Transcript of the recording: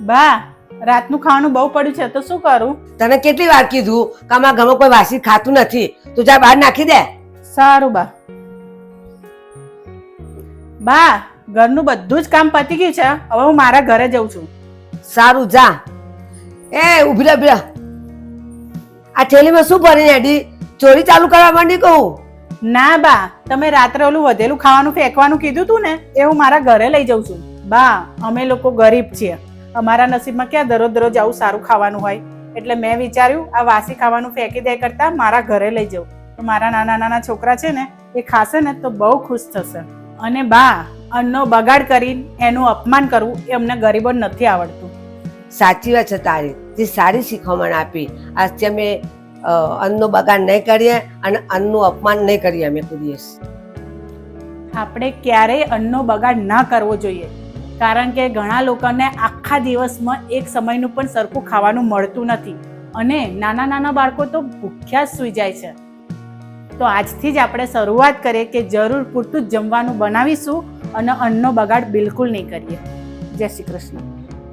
બા રાતનું ખાવાનું બહુ પડ્યું છે તો શું કરું? તને કેટલી વાર કીધું કે આમાં ઘરમાં કોઈ વાસી ખાતું નથી? તું જા બહાર નાખી દે. સારું બા. બા ઘરનું બધું જ કામ પતી ગયું છે. હવે હું મારા ઘરે જઉં છું. સારું જા. એ ઊભી રહે આ થેલીમાં શું ભરીને એડી ચોરી ચાલુ કરવા માંડી કહું? ના બા તમે રાત્રે ઓલું વધેલું ખાવાનું ફેંકવાનું કીધું તું ને એ હું મારા ઘરે લઈ જાઉં છું. બા અમે લોકો ગરીબ છીએ. અમારા નસીબમાં ક્યાં દરરોજ દરરોજ આવું સારું ખાવાનું હોય? એટલે મેં વિચાર્યું આ વાસી ખાવાનું ફેંકી દે કરતા મારા ઘરે લઈ જાઉં. તો મારા નાના નાના છોકરા છે ને એ ખાશે ને તો બહુ ખુશ થશે. અને બા અન્નનો બગાડ કરીને એનું અપમાન કરવું એ અમને ગરીબો નથી આવડતું. સાચી વાત છે તારી. તે સારી શીખવણ આપી આજથી અમે અન્નનો બગાડ નહીં કરીએ અને અન્નનું અપમાન નહીં કરીએ અમે કોઈ દિવસ. આપણે ક્યારેય અન્નનો બગાડ ના કરવો જોઈએ. કારણ કે ઘણા લોકોને આખા દિવસમાં એક સમયનું પણ સરખું ખાવાનું મળતું નથી અને નાના નાના બાળકો તો ભૂખ્યા જ સૂઈ જાય છે. તો આજથી જ આપણે શરૂઆત કરીએ કે જરૂર પૂરતું જ જમવાનું બનાવીશું અને અન્નનો બગાડ બિલકુલ નહીં કરીએ. જય શ્રી કૃષ્ણ.